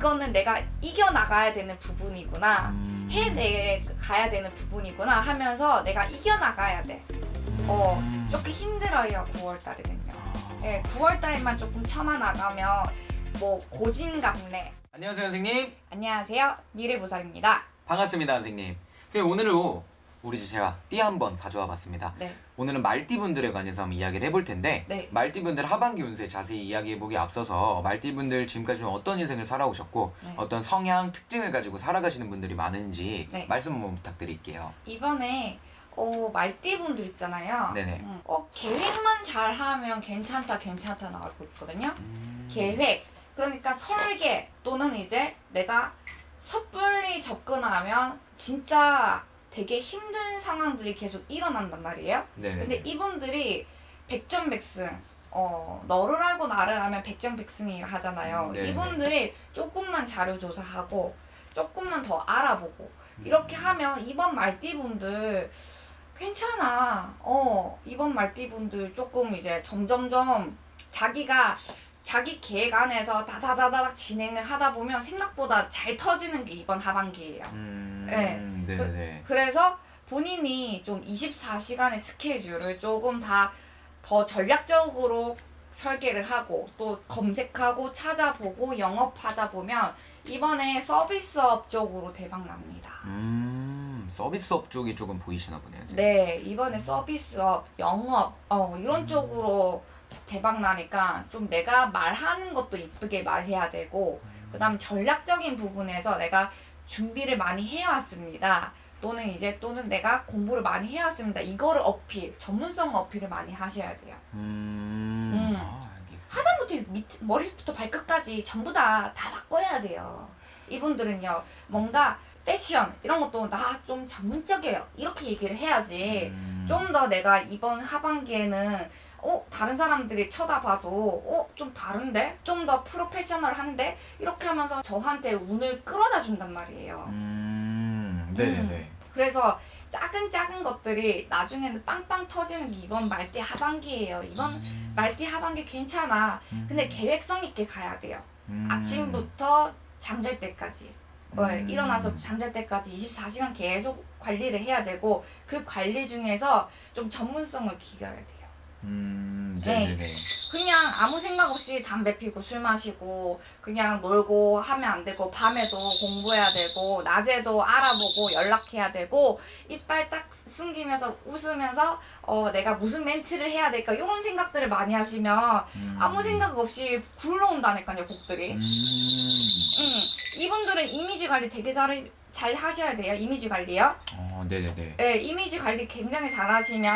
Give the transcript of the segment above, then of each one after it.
이거는 내가 이겨나가야 되는 부분이구나. 음. 해내 가야 되는 부분이구나 하면서 내가 이겨나가야 돼. 어, 음. 조금 힘들어요, 9월 달에는요. 예, 9월 달만 조금 참아나가면 뭐 고진감래. 안녕하세요 선생님 안녕하세요, 미래부설입니다. 반갑습니다 선생님 저희 오늘로 우리 제가 띠 한번 가져와 봤습니다 네, 오늘은 말띠분들에 관해서 한번 이야기를 해볼 텐데 네. 말띠분들 하반기 운세 자세히 이야기해보기 앞서서 말띠분들 지금까지 좀 어떤 인생을 살아오셨고 네. 어떤 성향 특징을 가지고 살아가시는 분들이 많은지 네. 말씀 한번 부탁드릴게요 이번에 어, 말띠분들 있잖아요. 네네. 음, 어, 계획만 잘하면 괜찮다, 괜찮다 나오고 있거든요. 계획 그러니까 설계 또는 이제 내가 섣불리 접근하면 진짜 되게 힘든 상황들이 계속 일어난단 말이에요. 네네 근데 이분들이 백전백승 어 너를 알고 나를 알면 백전백승이 하잖아요. 음, 네네. 이분들이 조금만 자료 조사하고 조금만 더 알아보고 이렇게 하면 이번 말띠분들 괜찮아. 어 이번 말띠분들 조금 이제 점점점 자기가 자기 계획 안에서 다다다닥 진행을 하다 보면 생각보다 잘 터지는 게 이번 하반기예요. 음... 네. 네네 그래서 본인이 좀 24시간의 스케줄을 조금 다 더 전략적으로 설계를 하고 또 검색하고 찾아보고 영업하다 보면 이번에 서비스업 쪽으로 대박 납니다. 음... 서비스업 쪽이 조금 보이시나 보네요 네, 이번에 서비스업, 영업, 어, 이런 음. 쪽으로 대박 나니까 좀 내가 말하는 것도 이쁘게 말해야 되고, 그 다음 전략적인 부분에서 내가 준비를 많이 해왔습니다. 또는 이제 또는 내가 공부를 많이 해왔습니다. 이거를 어필, 전문성 어필을 많이 하셔야 돼요. 음... 음. 아. 하다못해 밑, 머리부터 발끝까지 전부 다 다 바꿔야 돼요. 이분들은요, 뭔가 패션 이런 것도 나 좀 전문적이에요. 이렇게 얘기를 해야지. 음. 좀더 내가 이번 하반기에는 어 다른 사람들이 쳐다봐도 어 좀 다른데 좀 더 프로페셔널한데 이렇게 하면서 저한테 운을 끌어다 준단 말이에요. 음... 네네네 그래서 작은 작은 것들이 나중에는 빵빵 터지는 게 이번 말띠 하반기예요. 이번 음. 말띠 하반기 괜찮아. 음. 근데 계획성 있게 가야 돼요. 음. 아침부터 잠잘 때까지. 어, 음. 일어나서 잠잘 때까지 24시간 계속 관리를 해야 되고 그 관리 중에서 좀 전문성을 기여해야 돼요. 음, 네. 네네 네. 그냥 아무 생각 없이 담배 피고 술 마시고 그냥 놀고 하면 안 되고 밤에도 공부해야 되고 낮에도 알아보고 연락해야 되고 이빨 딱 숨기면서 웃으면서 어 내가 무슨 멘트를 해야 될까 이런 생각들을 많이 하시면 음. 아무 생각 없이 굴러온다니까요 곡들이. 음. 음, 이분들은 이미지 관리 되게 잘, 잘 하셔야 돼요. 이미지 관리요. 어, 네네네. 네, 이미지 관리 굉장히 잘 하시면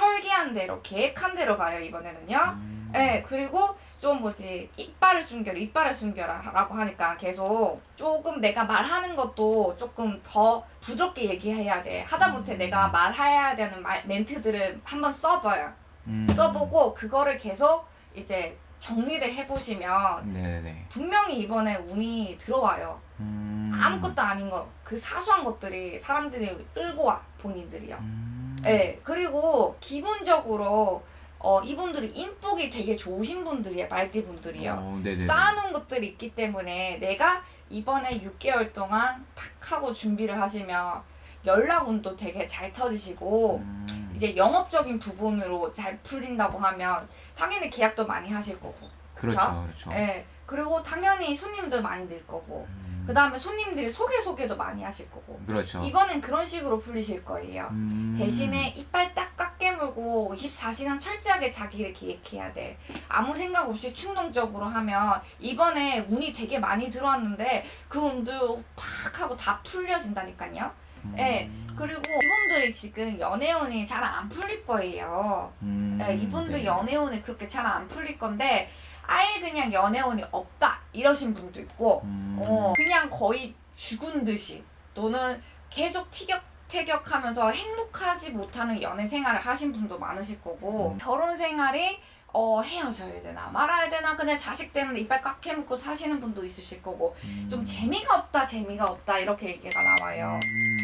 설계한 대로, 계획한 대로 가요, 이번에는요. 음. 네, 그리고 좀 뭐지, 이빨을 숨겨라, 이빨을 숨겨라 라고 하니까 계속 조금 내가 말하는 것도 조금 더 부드럽게 얘기해야 돼. 하다못해 음. 내가 말해야 되는 말, 멘트들을 한번 써봐요. 음. 써보고 그거를 계속 이제 정리를 해보시면 네네네. 분명히 이번에 운이 들어와요. 음. 아무것도 아닌 거, 그 사소한 것들이 사람들이 끌고 와, 본인들이요. 음. 네, 그리고 기본적으로 어, 이분들이 인복이 되게 좋으신 분들이에요, 말띠 분들이요. 어, 네네네. 쌓아놓은 것들이 있기 때문에 내가 이번에 6개월 동안 탁 하고 준비를 하시면 연락운도 되게 잘 터지시고 음. 이제 영업적인 부분으로 잘 풀린다고 하면 당연히 계약도 많이 하실 거고. 그렇죠, 그렇죠. 예. 그리고 당연히 손님도 많이 늘 거고. 음. 그 다음에 손님들이 소개 소개도 많이 하실 거고. 그렇죠. 이번엔 그런 식으로 풀리실 거예요. 음. 대신에 이빨 딱 꽉 깨물고 24시간 철저하게 자기를 계획해야 돼. 아무 생각 없이 충동적으로 하면 이번에 운이 되게 많이 들어왔는데 그 운도 팍 하고 다 풀려진다니까요. 음. 예. 그리고 이분들이 지금 연애운이 잘 안 풀릴 거예요. 음. 예, 이분도 네. 연애운이 그렇게 잘 안 풀릴 건데 아예 그냥 연애운이 없다 이러신 분도 있고 음. 어, 그냥 거의 죽은 듯이 또는 계속 티격태격하면서 행복하지 못하는 연애 생활을 하신 분도 많으실 거고 음. 결혼 생활이 어, 헤어져야 되나 말아야 되나 그냥 자식 때문에 이빨 꽉 캐묻고 사시는 분도 있으실 거고 음. 좀 재미가 없다 재미가 없다 이렇게 얘기가 나와요. 음.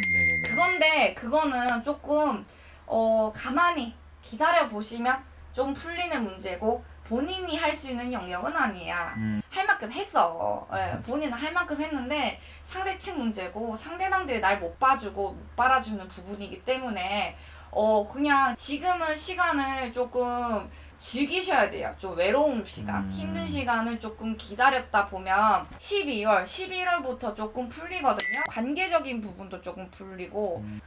그건데 그거는 조금 어 가만히 기다려 보시면 좀 풀리는 문제고 본인이 할 수 있는 영역은 아니야. 음. 할 만큼 했어. 예, 본인은 할 만큼 했는데 상대층 문제고 상대방들이 날 못 봐주고 못 빨아주는 부분이기 때문에 어 그냥 지금은 시간을 조금 즐기셔야 돼요. 좀 외로운 시간, 음. 힘든 시간을 조금 기다렸다 보면 12월, 11월부터 조금 풀리거든요. 관계적인 부분도 조금 풀리고 음.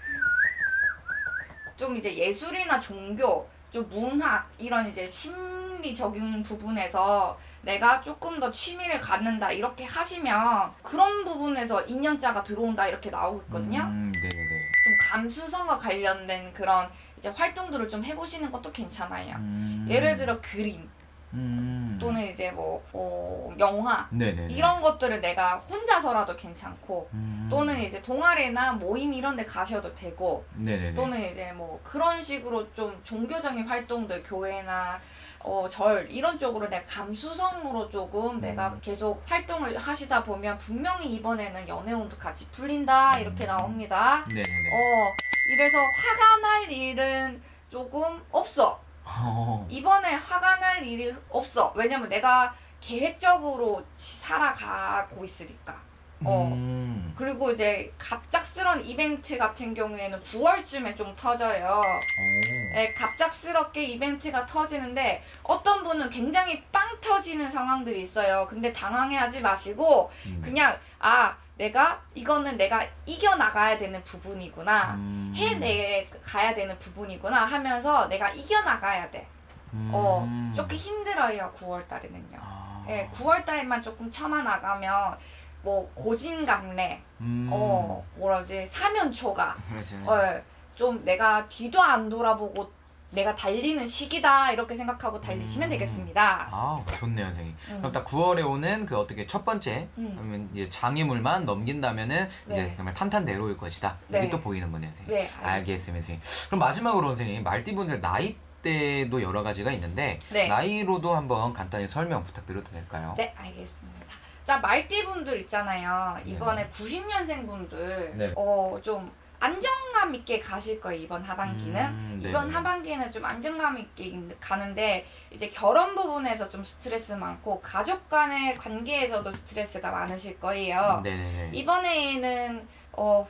좀 이제 예술이나 종교, 좀 문학 이런 이제 심리적인 부분에서 내가 조금 더 취미를 갖는다 이렇게 하시면 그런 부분에서 인연자가 들어온다 이렇게 나오고 있거든요. 음, 네네네. 좀 감수성과 관련된 그런 이제 활동들을 좀 해보시는 것도 괜찮아요. 음. 예를 들어 그림 음. 또는 이제 뭐 어, 영화 네네네. 이런 것들을 내가 혼자서라도 괜찮고 음. 또는 이제 동아리나 모임 이런 데 가셔도 되고 네네네. 또는 이제 뭐 그런 식으로 좀 종교적인 활동들 교회나 어, 절 이런 쪽으로 내가 감수성으로 조금 내가 음. 계속 활동을 하시다 보면 분명히 이번에는 연애운도 같이 풀린다 이렇게 음. 나옵니다. 네네네. 어 이래서 화가 날 일은 조금 없어. 어. 이번에 화가 날 일이 없어. 왜냐면 내가 계획적으로 살아가고 있으니까. 어. 음. 그리고 이제 갑작스런 이벤트 같은 경우에는 9월쯤에 좀 터져요. 오. 예, 갑작스럽게 이벤트가 터지는데 어떤 분은 굉장히 빵 터지는 상황들이 있어요. 근데 당황해하지 마시고 음. 그냥 아 내가 이거는 내가 이겨 나가야 되는 부분이구나. 음. 해내 가야 되는 부분이구나 하면서 내가 이겨 나가야 돼. 음. 어, 조금 힘들어요. 9월 달에는요. 아. 예, 9월 달만 조금 참아 나가면 뭐 고진감래, 음. 어, 뭐라지 사면초가, 그렇지. 어, 좀 내가 뒤도 안 돌아보고 내가 달리는 시기다 이렇게 생각하고 달리시면 음. 되겠습니다. 아, 좋네요, 선생님. 음. 그럼 딱 9월에 오는 그 어떻게 첫 번째 음. 그러면 이제 장애물만 넘긴다면은 이제 네. 정말 탄탄대로일 것이다. 이게 네. 또 보이는 거네요, 선생님. 네, 알겠습니다. 선생님. 그럼 마지막으로 선생님 말띠분들 나이대도 여러 가지가 있는데 네. 나이로도 한번 간단히 설명 부탁드려도 될까요? 네, 알겠습니다. 자, 말띠분들 있잖아요. 이번에 90년생 분들, 네. 어, 좀 안정감 있게 가실 거예요, 이번 하반기는. 음, 네. 이번 하반기에는 좀 안정감 있게 가는데 이제 결혼 부분에서 좀 스트레스 많고 가족 간의 관계에서도 스트레스가 많으실 거예요. 네네네. 이번에는 어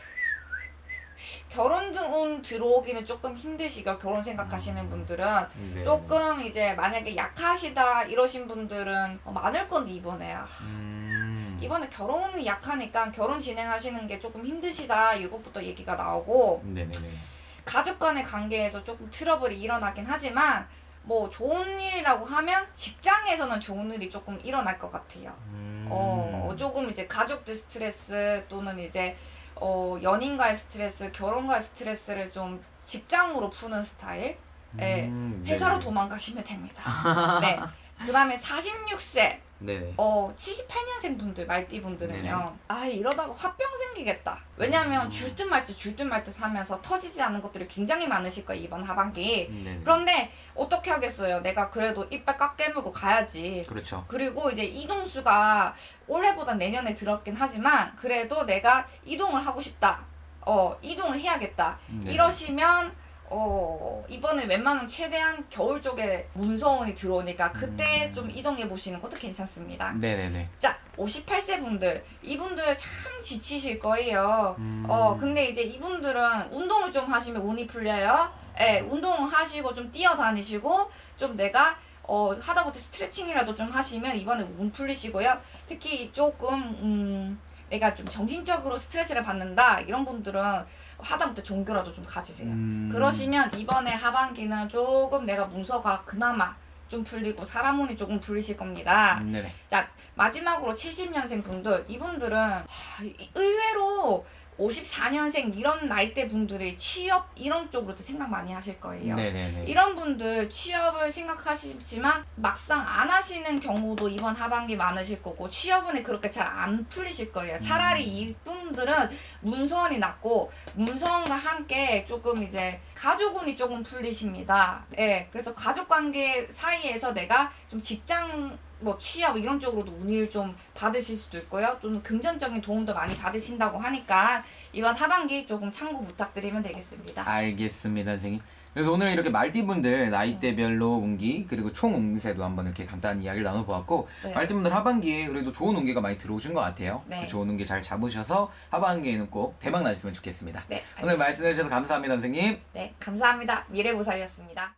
결혼 운 들어오기는 조금 힘드시고 결혼 생각하시는 음. 분들은 네. 조금 이제 만약에 약하시다 이러신 분들은 어, 많을 건데 이번에 아, 음. 이번에 결혼이 약하니까 결혼 진행하시는 게 조금 힘드시다 이것부터 얘기가 나오고 네네네. 가족 간의 관계에서 조금 트러블이 일어나긴 하지만 뭐 좋은 일이라고 하면 직장에서는 좋은 일이 조금 일어날 것 같아요. 음. 어 조금 이제 가족들 스트레스 또는 이제 어 연인과의 스트레스, 결혼과의 스트레스를 좀 직장으로 푸는 스타일. 예, 음, 회사로 네네. 도망가시면 됩니다. 네. 그 다음에 46세 네네. 어 78년생 분들 말띠 분들은요. 네네. 아 이러다가 화병 생기겠다. 왜냐하면 음. 줄듯 말듯 줄듯 말듯 하면서 터지지 않은 것들이 굉장히 많으실 거예요 이번 하반기. 네네. 그런데 어떻게 하겠어요? 내가 그래도 이빨 꽉 깨물고 가야지. 그렇죠. 그리고 이제 이동수가 올해보다 내년에 들었긴 하지만 그래도 내가 이동을 하고 싶다. 어 이동을 해야겠다. 네네. 이러시면 어 이번에 웬만하면 최대한 겨울 쪽에 문서원이 들어오니까 그때 음. 좀 이동해 보시는 것도 괜찮습니다. 네네네. 자, 58세 분들 이분들 참 지치실 거예요. 음. 어 근데 이제 이분들은 운동을 좀 하시면 운이 풀려요. 예, 운동을 하시고 좀 뛰어다니시고 좀 내가 어 하다못해 스트레칭이라도 좀 하시면 이번에 운 풀리시고요. 특히 조금 음 내가 좀 정신적으로 스트레스를 받는다 이런 분들은 하다못해 종교라도 좀 가지세요. 음. 그러시면 이번에 하반기는 조금 내가 문서가 그나마 좀 풀리고 사람 운이 조금 풀리실 겁니다. 음, 네네. 마지막으로 70년생 분들 이분들은 하, 이- 의외로 54년생 이런 나이대 분들이 취업 이런 쪽으로도 생각 많이 하실 거예요. 네네네. 이런 분들 취업을 생각하시지만 막상 안 하시는 경우도 이번 하반기 많으실 거고 취업운이 그렇게 잘 안 풀리실 거예요. 차라리 음. 이분들은 문서원이 났고 문서원과 함께 조금 이제 가족운이 조금 풀리십니다. 예, 그래서 가족 관계 사이에서 내가 좀 직장 뭐 취업 이런 쪽으로도 운을 좀 받으실 수도 있고요. 좀 금전적인 도움도 많이 받으신다고 하니까 이번 하반기 조금 참고 부탁드리면 되겠습니다. 알겠습니다, 선생님. 그래서 오늘 이렇게 말띠분들 나이대별로 운기 그리고 총 운세도 한번 이렇게 간단히 이야기를 나눠보았고 네. 말띠분들 하반기에 그래도 좋은 운기가 많이 들어오신 것 같아요. 네. 그 좋은 운기 잘 잡으셔서 하반기에는 꼭 대박 나셨으면 좋겠습니다. 네, 오늘 말씀해 주셔서 감사합니다, 선생님. 네, 감사합니다. 미래보살이었습니다.